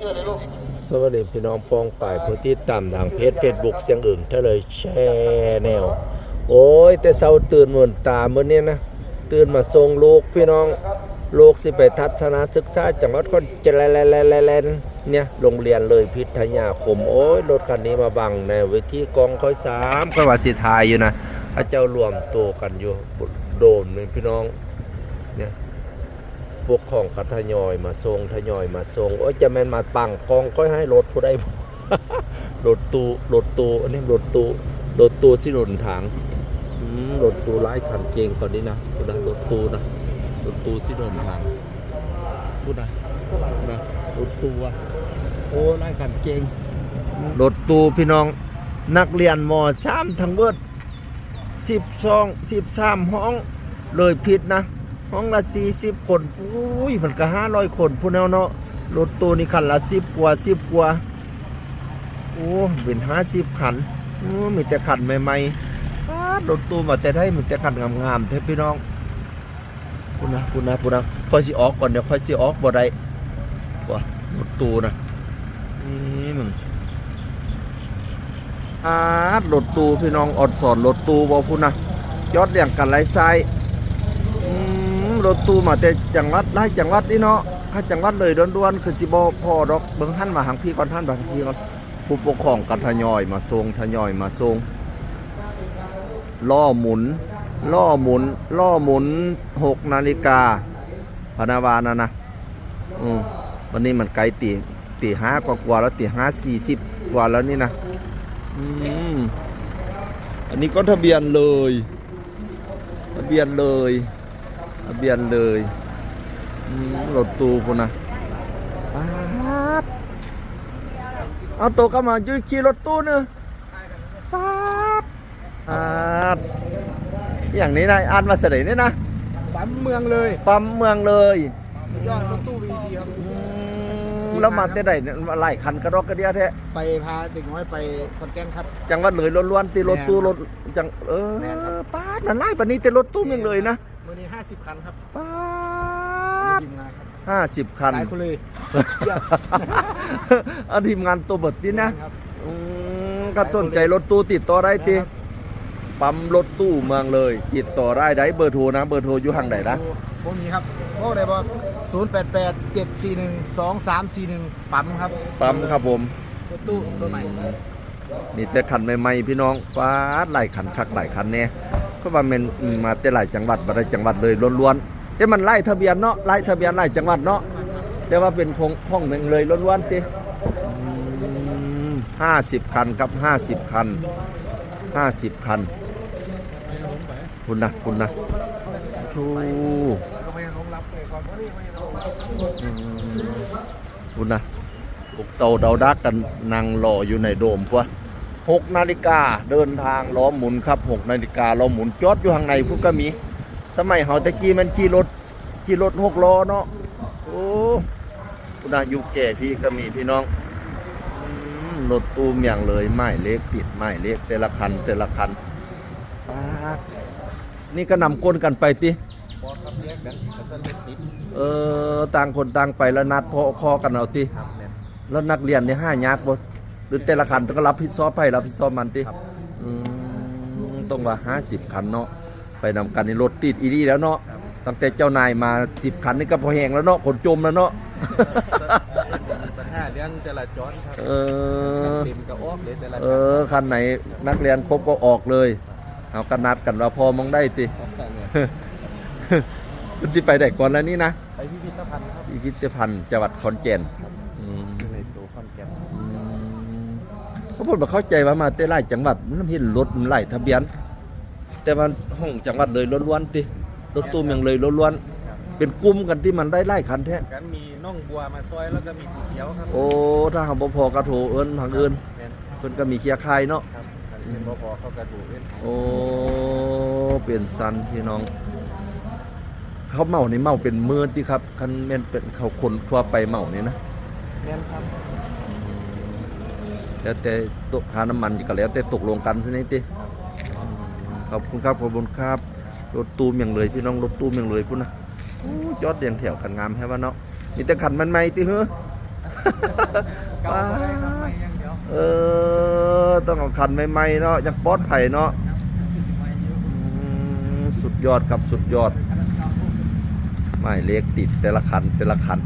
สวัสดีพี่น้องปองป่ายผู้ที่ตามทางเพจเฟซบุ๊กเสียงอึ่งถ้าเลยแชร์แนว โอ้ย แต่เช้าตื่นเหมือนตาเมื่อนี้นะ ตื่นมาส่งลูกพี่น้องลูกสิไปทัศนศึกษาจังหวัดคนเจริญเนี่ยโรงเรียนเลยพิทยาคม โอ้ย รถคันนี้มาบังในเวทีกองค่อยสามค่อยว่าสิทายอยู่นะพระเจ้ารวมตัวกันอยู่โดนเลยพี่น้อง พวกของกัทยอยมาทรงทยอยมาทรงโอ้ยจะแม่นมาปังกองก็ให้รถผู้ใดรถตู้รถตู้อันนี้รถตู้รถตู้ที่หล่นถังรถตู้ไล่คันเกงก่อนนี้นะพูดนะรถตู้นะรถตู้ที่หล่นถังพูดนะนะรถตู้อะโอ้ไล่คันเกงรถตู้พี่น้องนักเรียนมสามทั้งเบิดสิบสองสิบสามห้องเลยผิดนะ ห้องละสี่สิบคนอุ้ยมันก็ห้าร้อยคนพูดแล้วเนาะรถตู้นี่คันละสิบกว่าสิบกว่าโอ้เป็นห้าสิบคันโอ้มีแต่คันใหม่ๆป๊าดรถตู้มาแต่ได้มีแต่คันงามๆเท่พี่น้องพูดนะพูดนะพูดนะค่อยสิออกก่อนเดี๋ยวค่อยสิออกบ่ได้ว่ารถตู้นะนี่มึงอารถตู้พี่น้องอดสอนรถตู้บ่พูดนะยอดเรียงกันไรไซ รถตู้มาแต่จังหวัดหลายจังหวัดนี่เนาะถ้าจังหวัดเลยด้วนๆคือสิบ่พอดอกเบิ่งท่านมาหางพี่ก่อนท่านมางพี่ก่อนผู้ปกครองกันทยอยมาส่งทยอยมาส่งล่อหมุน ล่อหมุน ล่อหมุน6นาฬิกาพนาวานะนะอืมวันนี้มันไกลตีตีห้ากว่ากว่าแล้วตีห้าสี่สิบกว่าแล้วนี่นะอืมอันนี้ก็ทะเบียนเลย ทะเบียนเลย ทะเบียนเลยอืมรถตู้พุ่นนะป๊าดเอาตัวก็มาจุยขี่รถตู้เนอะป๊าดป๊าดอย่างนี้นะอ่านมาเสด็จนี่นะปั๊มเมืองเลยปั๊มเมืองเลยสุดยอดรถตู้ VP ครับอืมแล้วมาแต่ใดเนี่ยไล่คันกระดอกกระเดียแท้ไปพาเด็กน้อยไปคอนแกนครับ จังหวัดเลยล้วนๆตีรถตู้รถจังเออแม่นครับป๊าดนั่นไล่ปานนี้แต่รถตู้เมืองเลยนะ วันนี้50คันครับป๊าดทีมงานครับห้าสิบคัน สายคุณเลยเอาทีมงานตัวบทนี่นะครับ อืมก็สนใจรถตู้ติดต่อได้ติปั๊มรถตู้เมืองเลย ติดต่อได้ได้เบอร์โทรนะ เบอร์โทรอยู่ทางไหนนะ พวกนี้ครับโอ้ได้บอก088 741 2341ปั๊มครับปั๊มครับผม รถตู้รถใหม่นี่แต่คันใหม่ๆพี่น้องฟ้าดหลายคันคักหลายคันแน่ ก็ว่ามันมาแต่หลายจังหวัดบ่ได้จังหวัดเลยล้วนๆแต่มันไล่ทะเบียนเนาะไล่ทะเบียนหลายจังหวัดเนาะแต่ว่าเป็นพงพ่องหนึ่งเลยล้วนๆติห้าสิบคันครับห้าสิบคันห้าสิบคันคุณนะคุณนะชูคุณนะปุกเตาเดาดักกันนางรออยู่ในโดมพวะ 6นาฬิกาเดินทางล้อมหมุนครับ6นาฬิกาล้อมหมุนจอดอยู่ข้างในพุกก็มี สมัยเฮาตะกี้มันขี่รถขี่รถหกล้อเนาะโอ้คุอายุแก่พี่ก็มีพี่น้องรถตู้มอย่างเลยไม่เล็กติดไม่เล็กแต่ละคันแต่ละคันนี่ก็นำก้นกันไปติเออต่างคนต่างไปแล้วนัดพอคอกันเอาติแล้วนักเรียนเนี่ยห้ายากบ่ หรือแต่ละคันต้องรับผิดชอบไปรับผิดชอบมันติครับอืมต้องว่าห้าสิบคันเนาะไปนำกันในรถติดอีดีแล้วเนาะตั้งแต่เจ้านายมาสิบคันนี่ก็พอแหงแล้วเนาะขนจมแล้วเนาะปัญหาเรื่องจราจรครับเออ เต็มกระออกเลยแต่ละเออคันไหนนักเรียนครบก็ออกเลยเอากันนัดกันว่าพอมองได้ติ มันสิไปได้ก่อนแล้วนี่นะ ไปพิพิธภัณฑ์ครับ พิพิธภัณฑ์จังหวัดขอนแก่น เขาพูดมาเข้าใจว่ามาแต่ไล่จังหวัดมันเห็นรถมันไล่ทะเบียน แต่มันห้องจังหวัดเลยล้วนๆติรถตู้เมืองเลยล้วนๆเป็นกลุ่มกันที่มันได้ไล่คันแท้กันมีน่องบัวมาซอยแล้วก็มีสีเขียวครับโอ้ถ้าหาบ่พอกระโถเอิ้นทางอื่นแม่นเพิ่นก็มีเคลียร์คายเนาะครับคันเป็นบพเขากระถูกเล่นโอ้เปลี่ยนซันพี่น้องเขาเมานี่เมาเป็นหมื่นติครับคันแม่นเป็นเขาคนทั่วไปเมานี่นะแม่นครับ แล้วแต่ตกค่าน้ำมันก็แล้วแต่ตกลงกันสินี่ติขอบคุณครับขอบคุณครับรถตู้มียงเลยพี่น้องรถตู้มียงเลยพุ่นะยอดเรียงแถวกันงามแค่ว่าเนาะมีแต่ขันมันหม่ติเฮ้อเออต้องเอาขันใหม่ๆเนาะยังปลอดภัยเนาะสุดยอดครับสุดยอด ไม่เล็กติดแต่ละขันแต่ละขัน